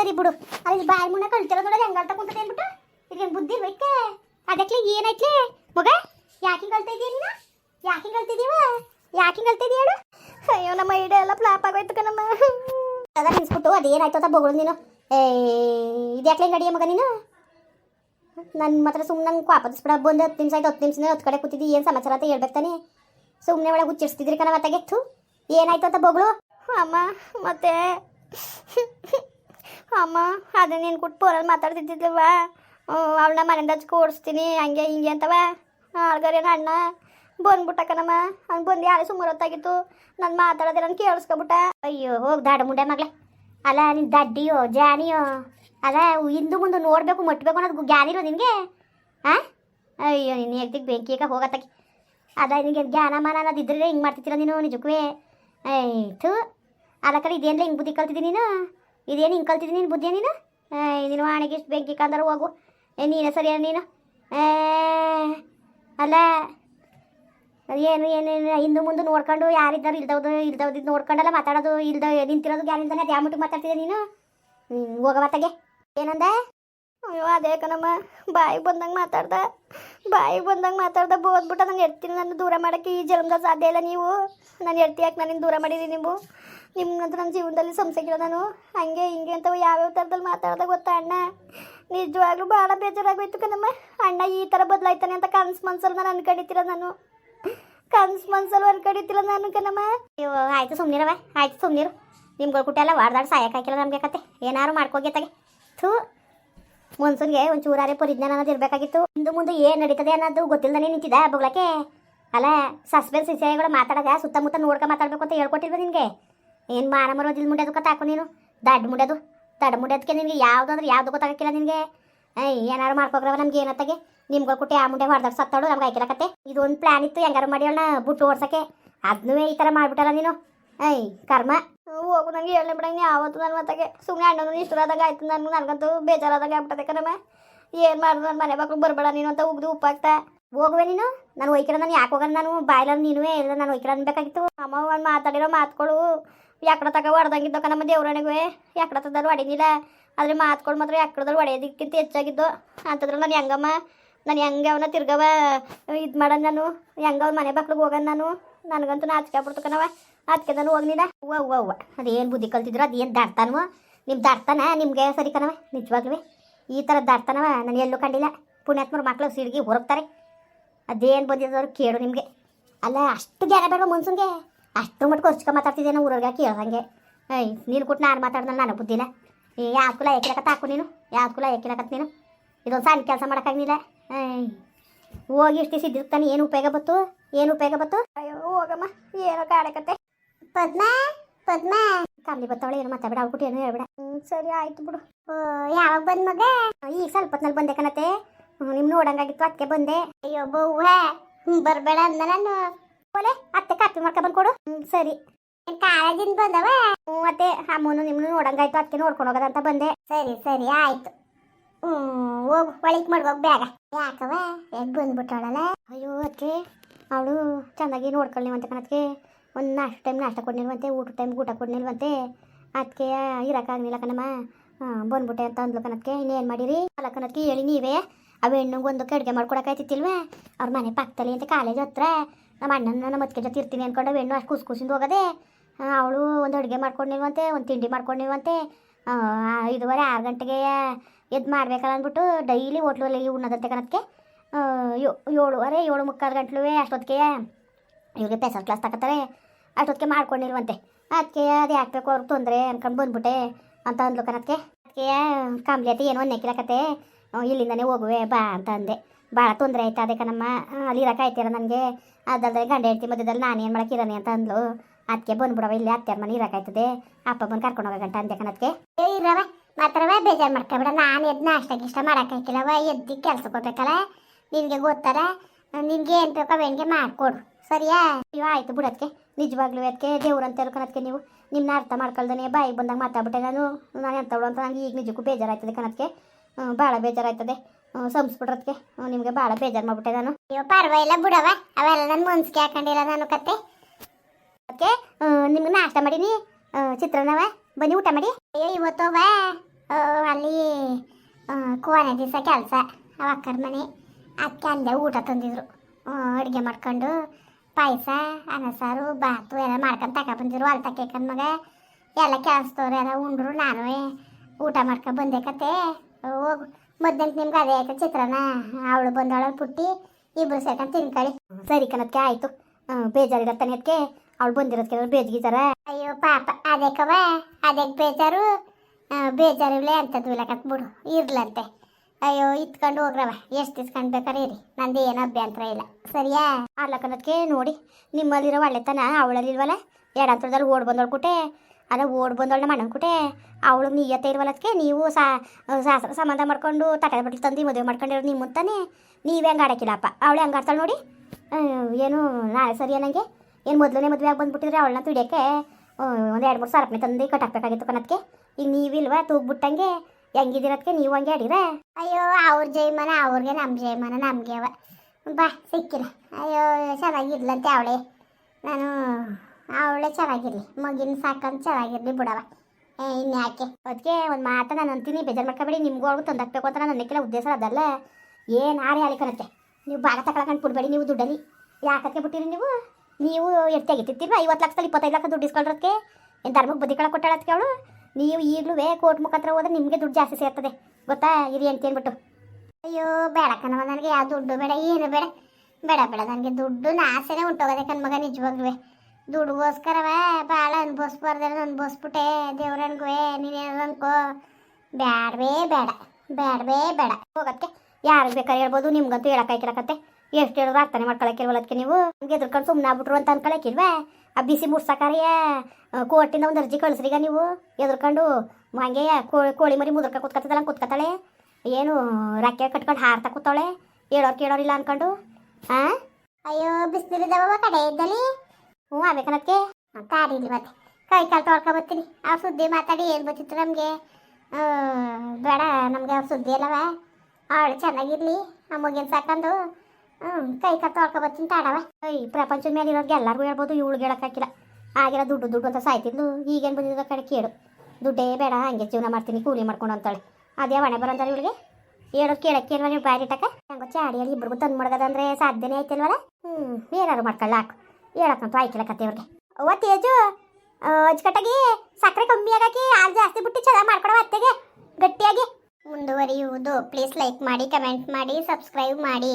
ಸರಿ ಬಿಡು. ಅಲ್ಲಿ ಬಾಯಿ ಮುನ್ನ ಕಳ್ತಿರೋ ನೋಡೋದು ಹೆಂಗ ಅಳ್ತಾ ಕುಂತದೆ ಅಂದ್ಬಿಟ್ಟು. ಏನು ಬುದ್ಧಿ ಇಲ್ವೈತೆ ಅದಕ್ಕೆ ಏನೈತ್ಲೆ ಮಗ, ಯಾಕೆ ಅಳ್ತಾ ಇದೀಯ ಯಾಕೆ ಅಳ್ತಿದೀವ ಯಾಕೆ ಹೇಳು. ಅಯ್ಯೋ, ನಮ್ಮ ಐಡಿಯಾ ಎಲ್ಲ ಫ್ಲಾಪ್ ಆಗೋಯ್ತು ಕಣಮ್ಮ. ಅದ ನಿನ್ಸ್ಬಿಟ್ಟು ಅದೇನಾಯ್ತು ಅಂತ ಬಗಳು ನೀನು. ಏ ಇದ್ಯಾಕ್ಲೆ ಹಿಂಗೆ ಅಡಿಯ ಮಗ ನೀನು? ನನ್ನ ಮಾತ್ರ ಸುಮ್ಮನೆ ನಂಗೆ ವಾಪಸ್ಬಿಡ ಬಂದು ಹತ್ತು ನಿಮಿಷ ಆಯ್ತು, ಹತ್ತು ನಿಮಿಷ ಹತ್ತು ಕಡೆ ಕೂತಿದ್ದಿ, ಏನು ಸಮಾಚಾರ ಅಂತ ಹೇಳ್ಬೇಕು ತಾನೆ? ಸುಮ್ಮನೆ ಒಳಗೆ ಹುಚ್ಚಿಡ್ಸ್ತಿದ್ರಿ ಕಣ ಮತ್ತಾಗೆತ್ತು ಏನಾಯ್ತು ಅಂತ ಬಗಳು? ಅಮ್ಮ, ಮತ್ತೆ? ಅಮ್ಮ, ಅದೇ ನೀನು ಕೊಟ್ಟು ಫೋನಲ್ಲಿ ಮಾತಾಡ್ತಿದ್ದಿದ್ದವ ಅವಳನ್ನ ಮನೆಯಿಂದ ಹಚ್ಕೊ ಓಡಿಸ್ತೀನಿ ಹಂಗೆ ಹಿಂಗೆ ಅಂತವ ಆಳ್ಗರೇನ ಅಣ್ಣ? ಬಂದ್ಬಿಟ್ಟಕ್ಕನಮ್ಮ ಅವ್ನು ಬಂದು ಯಾರೇ ಸುಮಾರು ಹೊತ್ತಾಗಿತ್ತು ನಾನು ಮಾತಾಡೋದೇ ನಾನು ಕೇಳಿಸ್ಕೊಬಿಟ್ಟ. ಅಯ್ಯೋ, ಹೋಗಿ ದಾಡ ಮುಂಡೆ ಮಗಳೇ. ಅಲ್ಲ, ನೀನು ದಡ್ಡಿಯೋ, ಜಾನಿಯೋ? ಅಲ್ಲ, ಹಿಂದು ಮುಂದೆ ನೋಡಬೇಕು, ಮುಟ್ಬೇಕು ಅನ್ನೋದು ಜ್ಞಾನ ಇರೋ ನಿನಗೆ? ಹಾಂ? ಅಯ್ಯೋ, ನೀನು ಬೆಂಕಿ ಈಗ ಹೋಗತ್ತಾಕಿ. ಅದ ನಿನಗೆ ಜ್ಞಾನ, ಮಾನ ಅನ್ನೋದು ಇದ್ರೆ ಹಿಂಗೆ ಮಾಡ್ತಿದ್ದೀರ ನೀನು ನಿಜಕ್ಕೂ ಆಯಿತು ಅಲ್ಲ ಕಡೆ ಇದೇನಿಲ್ಲ ಹಿಂಗೆ ಬುದ್ಧಿ ಕಲ್ತಿದ್ದೀನಿ ನೀನು? ಇದೇನು ಹಿಂಗೆ ಕಲ್ತಿದ್ದೀನಿ ನೀನು ಬುದ್ಧಿ ನೀನು? ನೀನು ಆಣೆಗೆ ಇಷ್ಟು ಬೆಂಕಿ ಕಂದ್ರೆ ಹೋಗು. ನೀನೇ ಸರಿಯ ನೀನು? ಅಲ್ಲ ಏನು, ಏನೇನು ಹಿಂದೆ ಮುಂದೆ ನೋಡ್ಕೊಂಡು ಯಾರಿದ್ದಾರೆ ಇಲ್ದವ್ದು ಇಲ್ದವ್ದು ನೋಡ್ಕೊಂಡಲ್ಲ ಮಾತಾಡೋದು ಇಲ್ದ ನಿಂತಿರೋದು ಯಾರಿಂದಾನೆ ಅದು ಯಾವ ಮಾತಾಡ್ತಿದ್ದೆ ನೀನು? ಹೋಗ ಮತ್ತಾಗೆ ಏನಂದೆ? ಅಯ್ಯೋ, ಅದೇ ಕನಮ್ಮ ಬಾಯಿಗೆ ಬಂದಂಗೆ ಮಾತಾಡ್ದ. ಬಾಯಿಗೆ ಬಂದಂಗೆ ಮಾತಾಡ್ದ, ಬೋದ್ಬಿಟ್ಟ ನಾನು ಎಡ್ತೀನಿ ನಾನು ದೂರ ಮಾಡೋಕ್ಕೆ ಈ ಜನ್ಮದ ಸಾಧ್ಯ ಇಲ್ಲ ನೀವು. ನಾನು ಎಡ್ತಿ ಯಾಕೆ ನಾನು ದೂರ ಮಾಡಿರಿ ನೀವು? ನಿಮ್ಮಂತ ನನ್ನ ಜೀವನದಲ್ಲಿ ಸಂಸೆಗಿಲ್ಲ ನಾನು. ಹಂಗೆ ಹಿಂಗೆ ಅಂತ ಯಾವ್ಯಾವ ಥರದಲ್ಲಿ ಮಾತಾಡ್ದ ಗೊತ್ತಾ, ಅಣ್ಣ? ನಿಜವಾಗ್ಲೂ ಭಾಳ ಬೇಜಾರಾಗೋಯ್ತು ಕನಮ್ಮ ಅಣ್ಣ ಈ ಥರ ಬದಲಾಯ್ತಾನೆ ಅಂತ ಕನ್ಸು ಮನ್ಸಲ್ಲಿ ನಾನು ಅನ್ಕೊಂಡಿದ್ದೀರ ನಾನು. ಕನ್ಸು ಮನ್ಸಲ್ಲಿ ಅನ್ಕೊಂಡಿತ್ತಿಲ್ಲ ನಾನು ಕನಮ್ಮ ಅಯ್ಯೋ, ಆಯ್ತು ಸುಮ್ಮನಿರವ ಆಯ್ತು ಸುಮ್ಮನಿರು ನಿಮ್ಗಳು ಕುಟ್ಟೆಲ್ಲ ವಾರ್ದಾಡ್ ಸಾಯಕ್ಕೆ ಹಾಕಿಲ್ಲ ನಮಗೆ ಕತೆ. ಏನಾರು ಮಾಡ್ಕೋಗೆ ಥೂ. ಮುನ್ಸೂನ್ಗೆ ಒಂದು ಚೂರಾರೆ ಪರಿಜ್ಞಾನ ಅನ್ನೋದು ಇರಬೇಕಾಗಿತ್ತು. ಇಂದು ಮುಂದೆ ಏನು ನಡೀತದೆ ಅನ್ನೋದು ಗೊತ್ತಿಲ್ಲದೇ ನಿಂತಿದೆ ಬಗ್ಲಕ್ಕೆ. ಅಲ್ಲ ಸಸ್ಪೆನ್ಸ್ ವಿಷಯಗಳು ಮಾತಾಡೋದ ಸುತ್ತಮುತ್ತ ನೋಡ್ಕೊ ಮಾತಾಡ್ಬೇಕು ಅಂತ ಹೇಳ್ಕೊಟ್ಟಿಲ್ವ ನಿನಗೆ? ಏನು ಮಾನ ಮರೋದಿಲ್ಲ ಮುಂಡೆದು ಕತ್ತ ಹಾಕು ನೀನು? ದಡ್ಡ ಮುಂಡೆದು, ದಡ್ಡ ಮುಂಡೆದಕ್ಕೆ ನಿನಗೆ ಯಾವ್ದು ಅಂದ್ರೆ ಯಾವುದು ಗೊತ್ತಾಗಕ್ಕಿಲ್ಲ ನಿನಗೆ? ಏನಾರು ಮಾಡ್ಕೋಗ್ರವ ನಮ್ಗೆ ಏನತ್ತಾಗೆ ನಿಮ್ಗೆ ಕೊಟ್ಟು ಆ ಮುಂಡೆ ಹೊಡೆದಾಗ ಸತ್ತಾಳು ನಮ್ಗೆ ಹಾಕಿರಕತ್ತೆ ಕತೆ. ಇದು ಒಂದು ಪ್ಲಾನ್ ಇತ್ತು, ಹೆಂಗಾರು ಮಾಡಿ ಅವಳನ್ನ ಬುಟ್ಟು ಓಡ್ಸಕ್ಕೆ. ಅದನ್ನೂ ಈ ಥರ ಮಾಡ್ಬಿಟ್ಟಲ್ಲ ನೀನು. ಏಯ್, ಕರ್ಮ. ಹೋಗು ನಂಗೆ, ಹೇಳಲೇ ಬಿಡ ಆವತ್ತು ನನ್ನ ಮತ್ತಾಗೆ ಸುಮ್ಮನೆ ಅಣ್ಣನ ಇಷ್ಟರಾದಾಗ ಆಯ್ತು. ನನಗೆ, ನನಗಂತೂ ಬೇಜಾರಾದಾಗ ಆಗ್ಬಿಟ್ಟದೆ ಕಣಮ್ಮ ಏನು ಮಾಡಿದ್ರು ನನ್ನ ಮನೆ ಮಕ್ಕಳು ಬರಬೇಡ ನೀನು ಅಂತ ಉಗ್ದು ಉಪ್ಪಾಗ್ತಾ ಹೋಗುವೆ ನೀನು? ನಾನು ಒಯ್ಕಿರ ನಾನು ಯಾಕೆ ಹೋಗೋಣ ನಾನು ಬಾಯ್ಲರ್ ನೀನುವೇ? ಇಲ್ಲ ನಾನು ಒಯ್ಕಿರ ಅನ್ಬೇಕಾಗಿತ್ತು. ಅಮ್ಮ ಒಂದು ಮಾತಾಡಿರೋ ಮಾತುಗಳು ಯಾಕಡ ತಗ ಹೊಡೆದಂಗಿದ್ದೋ ನಮ್ಮ ದೇವ್ರಣೆಗೂ ಯಾಕಡ ತದ್ರು ಹೊಡೆದಿಲ್ಲ ಆದರೆ ಮಾತುಗಳು ಮಾತ್ರ ಯಾಕಡದಲ್ಲಿ ಹೊಡೆಯೋದಕ್ಕಿಂತ ಹೆಚ್ಚಾಗಿದ್ದು? ಅಂತಂದ್ರೆ ನಾನು ಹೆಂಗಮ್ಮ? ನಾನು ಹೆಂಗೆ ಅವನ ತಿರ್ಗವ ಇದು ಮಾಡೋಣ ನಾನು? ಹೆಂಗ ಅವ್ನ ಮನೆ ಬಾಕ್ಲಿಗೆ ಹೋಗೋಣ ನಾನು? ನನಗಂತೂ ನಾಚಿಕೆ ಆಗ್ಬಿಡ್ತು ಕಣವ ಅದಕ್ಕೆ ನಾನು. ಹೋಗ್ಲಿಲ್ಲ ಹೂವ ಹೂವ ಹೂವ ಅದೇನು ಬುದ್ಧಿ ಕಲ್ತಿದ್ರು ಅದೇನು ದಾಡ್ತಾನವ ನಿಮ್ಮ ದಾಡ್ತಾನ ನಿಮ್ಗೆ ಸರಿ ಕಣವ ನಿಜವಾಗ್ಲೂ. ಈ ಥರ ದಾಡ್ತಾನವ ನಾನು ಎಲ್ಲೂ ಕಂಡಿಲ್ಲ. ಪುಣ್ಯಾತ್ಮರ ಮಕ್ಕಳು ಸಿಡ್ಗಿ ಹೊರಗ್ತಾರೆ. ಅದೇನು ಬಂದಿದ್ದವ್ರು ಕೇಳು ನಿಮಗೆ. ಅಲ್ಲ, ಅಷ್ಟು ಜ್ಞಾನ ಬೇಡ ಮನ್ಸನ್ಗೆ. ಅಷ್ಟು ಮಟ್ಟ ಖರ್ಚ್ಕೊ ಮಾತಾಡ್ತಿದ್ದೆ ನಾವು ಊರಿಗೆ ಕೇಳ್ದಂಗೆ ಐ ನೀನು ಕೊಟ್ಟು ನಾನು ಮಾತಾಡ್ದ ನನಗೆ ಬುದ್ಧಿಲ್ಲ ಯಾವ್ದು ಕುಲ ಎಕ್ಕಿಲಕತ್ತ ಹಾಕು ನೀನು? ಯಾವ್ದು ಕುಲ ಯಾಕಿಲಕತ್ತ ನೀನು? ಇದೊಂದು ಸಣ್ಣ ಕೆಲಸ ಮಾಡೋಕ್ಕಾಗಿಲ್ಲ ಹೋಗಿ ಇಷ್ಟು ಸಿದ್ದಿರ್ತಾನೆ ಏನು ಉಪಯೋಗ ಬತ್ತು ಏನು ಉಪಯೋಗ ಬತ್ತು ಅಯ್ಯೋ ಹೋಗಮ್ಮ, ಏನೋ ಕಾಡಕತ್ತೆ ಪದ್ಮ ಪದ್ಮ. ಕಾಮ್ಲಿ ಬತ್ತವಳೆ ಏನು ಮಾತಾಡ್ಬೇಡ ಅವ್ಬಿಟ್ಟು ಏನು ಹೇಳ್ಬೇಡ. ಹ್ಞೂ ಸರಿ ಆಯ್ತು ಬಿಡು. ಯಾವಾಗ ಬಂದ್ ಮಗ? ಈಗ ಸ್ವಲ್ಪ ಹೊತ್ನಲ್ಲಿ ಬಂದೆ ಕಣತೆ ನಿಮ್ ನೋಡಂಗಾಗಿತ್ತು ಅದಕ್ಕೆ ಬಂದೆ. ಅಯ್ಯೋ ಬೌವ ಬರಬೇಡ ಅಂದ ನಾನು. ಓಲೆ ಅತ್ತೆ ಕಾಪಿ ಮಾಡ್ಕೊ ಬಂದು ಕೊಡು. ಹ್ಞೂ ಸರಿ. ಕಾಲೇಜಿಂದ ಬಂದವ? ಹ್ಞೂ ಅತ್ತೆ, ಅಮ್ಮನು ನಿಮ್ಮನ್ನು ನೋಡಂಗಾಯ್ತು ಅದಕ್ಕೆ ನೋಡ್ಕೊಂಡು ಹೋಗೋದಂತ ಬಂದೆ. ಸರಿ ಸರಿ, ಆಯ್ತು. ಹ್ಞೂ ಹೋಗು, ಒಳಗೆ ಮಾಡ್ಬೇಕು ಬ್ಯಾಗ. ಯಾಕವ ಯಾಕೆ ಬಂದ್ಬಿಟ್ಟಾಳಲ್ಲ? ಅಯ್ಯೋ ಅದಕ್ಕೆ ಅವಳು ಚೆನ್ನಾಗಿ ನೋಡ್ಕೊಳ್ಳಿವಂತೆ ಕಣಕ್ಕೆ ಒಂದು ನಾಷ್ಟ ಟೈಮ್ ನಾಷ್ಟ ಕೊಡ್ನಿಲ್ವಂತೆ, ಊಟ ಟೈಮ್ ಊಟ ಕೊಡ್ನಿಲ್ವಂತೆ. ಅದಕ್ಕೆ ಇರೋಕ್ಕಾಗಲಿಲ್ಲ ಕಣಮ್ಮ. ಬಂದ್ಬಿಟ್ಟೆ ಅಂತ ಅಂದ್ಲು ಕಣಕ್ಕೆ ಇನ್ನೇನು ಮಾಡಿರಿ? ಅಲ್ಲ ಕಣಕ್ಕೆ ಹೇಳಿ ನೀವೇ. ಆ ಹೆಣ್ಣಿಗೆ ಒಂದಕ್ಕೆ ಅಡುಗೆ ಮಾಡ್ಕೊಡಕ್ಕಾಯ್ತಿತ್ತಿಲ್ವೇ ಅವ್ರ ಮನೆ ಪಕ್ಕದಲ್ಲಿ ಅಂತ ಕಾಲೇಜ್ ಹತ್ರ. ನಮ್ಮ ಅಣ್ಣನ ನಮ್ಮ ಅತ್ತಿಗೆ ಜೊತೆ ಇರ್ತೀನಿ ಅಂದ್ಕೊಂಡು ಹೆಣ್ಣು ಅಷ್ಟು ಕುಸ್ ಕುಸಿಂದ ಹೋಗದೆ ಅವಳು ಒಂದು ಅಡುಗೆ ಮಾಡ್ಕೊಂಡಿಲ್ವಂತೆ ಒಂದು ತಿಂಡಿ ಮಾಡ್ಕೊಂಡಿಲ್ವಂತೆ ಇದುವರೆ ಆರು ಗಂಟೆಗೆ ಎದ್ದು ಮಾಡ್ಬೇಕಲ್ಲ ಅಂದ್ಬಿಟ್ಟು ಡೈಲಿ ಹೋಟ್ಲಲ್ಲಿ ಉಣ್ಣದಂತೆ ಕಣಕ್ಕೆ ಏಳುವರೆ ಏಳು ಮುಕ್ಕಾಲು ಗಂಟ್ಲುವೆ, ಅಷ್ಟೊತ್ತಿಗೆ ಇವ್ರಿಗೆ ಸ್ಪೆಷಲ್ ಕ್ಲಾಸ್ ತಗೋತಾರೆ ಅಷ್ಟೊತ್ತಿಗೆ ಮಾಡ್ಕೊಂಡಿಲ್ವಂತೆ ಅದಕ್ಕೆ ಅದು ಯಾಕೆ ಬೇಕು ಅವ್ರಿಗೆ ತೊಂದರೆ ಅನ್ಕೊಂಡು ಬಂದ್ಬಿಟ್ಟೆ ಅಂತ ಅಂದ್ಲು ಕನಕ್ಕೆ ಅದಕ್ಕೆ ಕಾಂಬ್ಲಿಯತಿ ಏನೋ ನೆಕ್ಕಿಲಕತ್ತೆ. ಇಲ್ಲಿಂದನೇ ಹೋಗುವೆ, ಬಾ ಅಂತ ಅಂದೆ. ಭಾಳ ತೊಂದರೆ ಆಯ್ತು ಅದಕ್ಕೆ ನಮ್ಮ ಅಲ್ಲಿ ನನಗೆ. ಅದಲ್ಲದೆ ಗಂಡ ಹೆಂಡತಿ ಮಧ್ಯದಲ್ಲಿ ನಾನೇನು ಮಾಡಕ್ಕೆ ಇರೋನೆ ಅಂತ ಅಂದ್ಲು. ಅದಕ್ಕೆ ಬಂದ್ಬಿಡವ, ಇಲ್ಲಿ ಅತ್ತೆರ ಮನೆ ಇರಕ್ಕಾಯ್ತದೆ ಅಪ್ಪ ಬಂದು ಕರ್ಕೊಂಡು ಹೋಗೋ ಗಂಟ ಅಂದೆ ಕಣಕ್ಕೆ ಇರವ, ಮಾತ್ರವ ಬೇಜಾರು ಮಾಡ್ಕೊಬಿಡ ನಾನು ಎದ್ದು ನಾಷ್ಟ ಇಷ್ಟ ಮಾಡೋಕ್ಕಾಯ್ತಿಲ್ಲವ ಎದ್ದು ಕೆಲ್ಸಕ್ಕೆ ಹೋಗ್ಬೇಕಲ್ಲ. ನಿನಗೆ ಗೊತ್ತಾರ? ನಿನಗೆ ಏನು ಬೇಕೋ ಹೆಂಗೆ ಮಾಡಿಕೊಡು. ಸರಿಯಾ? ಅಯ್ಯೋ ಆಯ್ತು ಬಿಡೋದಕ್ಕೆ ನಿಜವಾಗ್ಲೂ ಅದಕ್ಕೆ ದೇವ್ರು ಅಂತ ಹೇಳ್ಕೊಳಕ್ಕೆ ನೀವು. ನಿಮ್ಮನ್ನ ಅರ್ಥ ಮಾಡ್ಕೊಳ್ದೇ ಬಾಯಿಗೆ ಬಂದಾಗ ಮಾತಾಡ್ಬಿಟ್ಟೆ ನಾನು. ನಾನು ಎಂಥವಳು ಅಂತ ನನಗೆ ಈಗ ನಿಜಕ್ಕೂ ಬೇಜಾರಾಯ್ತದೆ ಕಣಕ್ಕೆ ಭಾಳ ಬೇಜಾರಾಯ್ತದೆ. ಸಂಸ್ಬಿಟ್ರದಕ್ಕೆ ನಿಮಗೆ ಭಾಳ ಬೇಜಾರು ಮಾಡ್ಬಿಟ್ಟೆ ನಾನು. ಅಯ್ಯೋ ಪರವಾಗಿಲ್ಲ ಬಿಡವ ಅವೆಲ್ಲ ನನ್ನ ಮನ್ಸಿಗೆ ಹಾಕೊಂಡಿಲ್ಲ ನಾನು ಕತೆ. ಓಕೆ ನಿಮ್ಗೆ ನಾಷ್ಟ ಮಾಡೀನಿ. ಚಿತ್ರಾನ್ನವ. ಬನ್ನಿ ಊಟ ಮಾಡಿ. ಅಯ್ಯೋ ಇವತ್ತವ? ಅಲ್ಲಿ ಕೋನೆ ದಿವಸ ಕೆಲಸ. ಅಕ್ಕರ ಮನೆ. ಅದಕ್ಕೆ ಅಲ್ಲೇ ಊಟ ತಂದಿದ್ರು. ಅಡುಗೆ ಮಾಡ್ಕೊಂಡು ಪಾಯಸ, ಅನ್ನ ಸಾರು, ಬಾತು ಎಲ್ಲ ಮಾಡ್ಕೊಂಡು ತಗೊಬಂದಿರು ಅಲ್ಲಿ ತಕ್ಕಂದ್ ಮಗ, ಎಲ್ಲ ಕೆಲಸದವ್ರು ಎಲ್ಲ ಉಂಡ್ರು, ನಾನು ಊಟ ಮಾಡ್ಕೊಂಡು ಬಂದೆ ಕತೆ. ಹೋಗು. ಮಧ್ಯಾಹ್ನ ನಿಮ್ಗೆ ಅದೇ ಆಯ್ತು ಚಿತ್ರಾನ್ನ. ಅವಳು ಬಂದವಳು ಪುಟ್ಟಿ, ಇಬ್ರು ಸೇರ್ಕೊಂಡು ತಿನ್ಕೊಳ್ಳಿ ಸರಿ ಕಣಕ್ಕೆ, ಆಯಿತು. ಬೇಜಾರಿರತ್ತಾನೆ ಅದಕ್ಕೆ ಅವಳು ಬಂದಿರೋದಕ್ಕೆ ಬೇಜಗೀತಾರ ಅಯ್ಯೋ, ಪಾಪ. ಅದಕ್ಕವ ಅದಕ್ಕೆ ಬೇಜಾರು. ಬೇಜಾರು ಬೇಜಾರಿಲ್ಲ ಅಂತದ್ವಿಲ್ಲ ಕತ್ ಬಿಡು. ಇರ್ಲಂತೆ. ಅಯ್ಯೋ ಇತ್ಕೊಂಡು ಹೋಗ್ರವ. ಎಷ್ಟು ಇಸ್ಕೊಂಡು ಬೇಕಾರೆ ಇರಿ. ನಂದು ಏನು ಅಭ್ಯಂತರ ಇಲ್ಲ. ಸರಿಯಾ? ಅಲ್ಲಕ್ಕನದಕ್ಕೆ ನೋಡಿ. ನಿಮ್ಮಲ್ಲಿರೋ ಒಳ್ಳೆತನ ಅವಳಲ್ಲಿಲ್ವಲ್ಲ ಎಡಂತರದಲ್ಲಿ ಓಡ್ ಬಂದೋಳು ಕುಟೆ. ಅಲ್ಲ, ಓಡ್ ಬಂದವಳನ್ನ ಮಾಡೋಣ ಕುಟೆ. ಅವಳು ನೀಯತ್ತೆ ಇಲ್ವಲ್ಲದಕ್ಕೆ ನೀವು ಸಾ ಸಂಬಂಧ ಮಾಡ್ಕೊಂಡು ತಟ್ಟೆ ಬಟ್ಟಲು ತಂದು ಮದುವೆ ಮಾಡ್ಕೊಂಡಿರೋ ನಿಮ್ಮ ಮುಂತಾನೆ? ನೀವೇ ಹಂಗೆ ಆಡಕ್ಕಿಲ್ಲಪ್ಪ? ಅವಳು ಹಂಗೆ ಆಡ್ತಾಳೆ ನೋಡಿ. ಏನು ನಾಳೆ ಸರಿಯ ನನಗೆ ಏನು ಮೊದಲನೇ ಮದುವೆ ಆಗಿ ಬಂದುಬಿಟ್ಟಿದ್ರೆ ಅವಳನ್ನ ತುಡಿಯೋಕ್ಕೆ ಒಂದು ಎರಡು ಮೂರು ಸರಪಣಿ ತಂದು ಕಟ್ಟಾಕ್ಬೇಕಾಗಿತ್ತು ಕಣಕ್ಕೆ ಈಗ ನೀವಿಲ್ವ ತೂಗ್ಬಿಟ್ಟಂಗೆ? ಹೆಂಗಿದಿರೋದಕ್ಕೆ ನೀವು ಹಂಗೆ ಆಡಿರ? ಅಯ್ಯೋ, ಅವ್ರ ಜೈಮಾನ ಅವ್ರಿಗೆ ನಮ್ಮ ಜೈಮಾನ ನಮಗೆ ಅವ ಬಾ ಸಿಕ್ಕಿಲ್ಲ ಅಯ್ಯೋ, ಚೆನ್ನಾಗಿರ್ಲಂತೆ ಅವಳೆ. ನಾನು, ಅವಳೆ ಚೆನ್ನಾಗಿರ್ಲಿ. ಮಗಿನ ಸಾಕಂತ ಚೆನ್ನಾಗಿರ್ಲಿ ಬಿಡವ. ಏ ಇನ್ಯಾಕೆ ಅದಕ್ಕೆ ಒಂದು ಮಾತು ನಾನು ಅಂತೀನಿ. ಬೇಜಾರು ಮಾಡ್ಕೊಬೇಡಿ. ನಿಮ್ಗೂ ಅವ್ರಿಗೂ ತಂದಾಕ್ಬೇಕು ಅಂತ ನಾನು ಅನ್ನಕ್ಕೆಲ್ಲ. ಉದ್ದೇಶ ಅದಲ್ಲ. ಏನು ಆರೇ ಆಲಿ ಕಣತ್ತೆ ನೀವು ಭಾಗ ತಗೊಳಕಂಡು ಬಿಡ್ಬೇಡಿ ನೀವು ದುಡ್ಡಲ್ಲಿ. ಯಾಕಕ್ಕೆ ಬಿಟ್ಟಿರಿ ನೀವು? ನೀವು ಎಷ್ಟು ತೆಗಿತಿರ್ತೀರ? ಐವತ್ತು ಲಕ್ಷದಲ್ಲಿ ಇಪ್ಪತ್ತೈದು ಲಕ್ಷ ದುಡ್ಡು ಇಸ್ಕೊಳ್ರದಕ್ಕೆ ಏನು ಧರ್ಮಕ್ಕೆ ಬದಿ ಕಳ ಅವಳು? ನೀವು ಈಗಲೂ ಕೋರ್ಟ್ ಮುಖಾಂತರ ಹೋದ್ರೆ ನಿಮಗೆ ದುಡ್ಡು ಜಾಸ್ತಿ ಸೇರ್ತದೆ. ಗೊತ್ತಾ? ಇರಿ ಅಂತ ಹೇಳ್ಬಿಟ್ಟು. ಅಯ್ಯೋ, ಬೇಡ ಕಣವ ನನಗೆ ಯಾವ ದುಡ್ಡು ಬೇಡ, ಏನು ಬೇಡ. ಬೇಡ ಬೇಡ, ನನಗೆ ದುಡ್ಡು ಆಸೆನೇ ಉಂಟೋಗದೆ ಕಣ್ಮಗ ನಿಜವಾಗ್ಲೂ ದುಡ್ಡುಗೋಸ್ಕರವೇ ಭಾಳ ಅನ್ಭವಿಸ್ಬಾರ್ದಲ್ಲ ಅನ್ಭವಿಸ್ಬಿಟ್ಟೆ ದೇವ್ರನ್ಗುವೆ ನೀನೇನು ಅನ್ಕೋ. ಬೇಡವೇ ಬೇಡ ಬೇಡವೇ ಬೇಡ. ಹೋಗತ್ತೆ. ಯಾರಿಗೆ ಬೇಕಾದ್ರೆ ಹೇಳ್ಬೋದು, ನಿಮ್ಗಂತೂ ಹೇಳಕ್ಕಾಯ್ಕಿರಕತ್ತೆ ಎಷ್ಟು ಹೇಳಿದ್ರು ಅರ್ಥನೆ ಮಾಡ್ಕೊಳಕ್ಕಿಲ್ವಲ್ಲದಕ್ಕೆ ನೀವು? ನಮ್ಗೆ ಎದುರ್ಕೊಂಡು ಸುಮ್ಮನೆ ಆಗ್ಬಿಟ್ರು ಅಂತ ಅನ್ಕೊಳಕ್ಕಿಲ್ವಾ ಆ ಬಿಸಿ ಮುಟ್ಸಕಾರಿಯ ಕೋರ್ಟಿಂದ ಒಂದು ಅರ್ಜಿ ಕಳಿಸ್ರೀಗ ನೀವು? ಎದುರ್ಕೊಂಡು ಹಂಗೆ ಕೋಳಿ ಮರಿ ಮುದ್ರಕ ಕುತ್ಕತ್ತದಲ್ಲ ಕುತ್ಕತ್ತಾಳೆ? ಏನು ರಕ್ಕೆ ಕಟ್ಕೊಂಡು ಹಾರ್ತಾ ಕೂತಾಳೆ ಹೇಳೋರು ಕೇಳೋರಿಲ್ಲ ಅನ್ಕೊಂಡು? ಹಾಂ ಅಯ್ಯೋ ಬಿಸಿಲಿದ್ದಾವ ಕಡೆ ಇದ್ದಲ್ಲಿ. ಹ್ಞೂ ಆಗ್ಬೇಕನ್ನಕ್ಕೆ ಕಾಡಿಲಿ ಮತ್ತೆ. ಕೈ ಕಾಲು ತೊಳ್ಕೊ ಬರ್ತೀನಿ. ಆ ಸುದ್ದಿ ಮಾತಾಡಿ ಏನು ಬರ್ತಿತ್ತು ನಮಗೆ? ಬೇಡ ನಮಗೆ ಅವ್ರ ಸುದ್ದಿ ಅಲ್ಲವ ಅವಳು ಚೆನ್ನಾಗಿರ್ಲಿ. ಆ ಮಗಿನ ಸಾಕೊಂಡು ಹ್ಞೂ ಕೈ ತೊಳ್ಕೊ ಬರ್ತೀನಿ ತಾಡವ ಐ ಪ್ರಪಂಚದ ಮೇಲೆ ಇರೋರ್ಗೆ ಎಲ್ಲರಿಗೂ ಹೇಳ್ಬೋದು ಇವಳಿಗೆ ಹೇಳಕ್ಕಾಕಿಲ್ಲ ಆಗಿರೋ ದುಡ್ಡು ದುಡ್ಡು ಅಂತ ಸಾಯ್ತಿದ್ಲು. ಈಗೇನು ಬಂದಿದ್ದ ಕಡೆ ಕೇಳು. ದುಡ್ಡೇ ಬೇಡ, ಹಂಗೆ ಜೀವನ ಮಾಡ್ತೀನಿ, ಕೂಲಿ ಮಾಡ್ಕೊಂಡು ಅಂತಾಳೆ. ಅದೇ ಹೊಣೆ ಬರಂತಾರೆ ಇವಳಿಗೆ? ಹೇಳೋರು ಕೇಳಕ್ಕೆ ಇಲ್ವ ನೀವು ಬಾರಿ ಟಕ. ಹಂಗೆ ಚಾಡಿಯಲ್ಲಿ ಇಬ್ರಿಗೂ ತಂದು ಮಾಡೋದಂದ್ರೆ ಸಾಧ್ಯನೇ ಐತಿಲ್ವಲ್ಲ ಹ್ಞೂ ಏನಾರು ಮಾಡ್ಕೊಳ್ಳ ಹಾಕು. ಹೇಳಕ್ಕಂತೂ ಆಯ್ಕಿಲ್ಲ ಕತೆ ಅವ್ರಿಗೆ ಅಜ್ಕಟ್ಟಾಗಿ ಸಕ್ಕರೆ ಕಮ್ಮಿ ಆಗಾಕಿ ಹಾಲು ಜಾಸ್ತಿ ಬಿಟ್ಟು ಚೆನ್ನಾಗಿ ಮಾಡ್ಕೊಡವ ಅತ್ತೆಗೆ. ಗಟ್ಟಿಯಾಗಿ. ಮುಂದುವರಿಯುವುದು. ಪ್ಲೀಸ್ ಲೈಕ್ ಮಾಡಿ ಕಮೆಂಟ್ ಮಾಡಿ ಸಬ್ಸ್ಕ್ರೈಬ್ ಮಾಡಿ.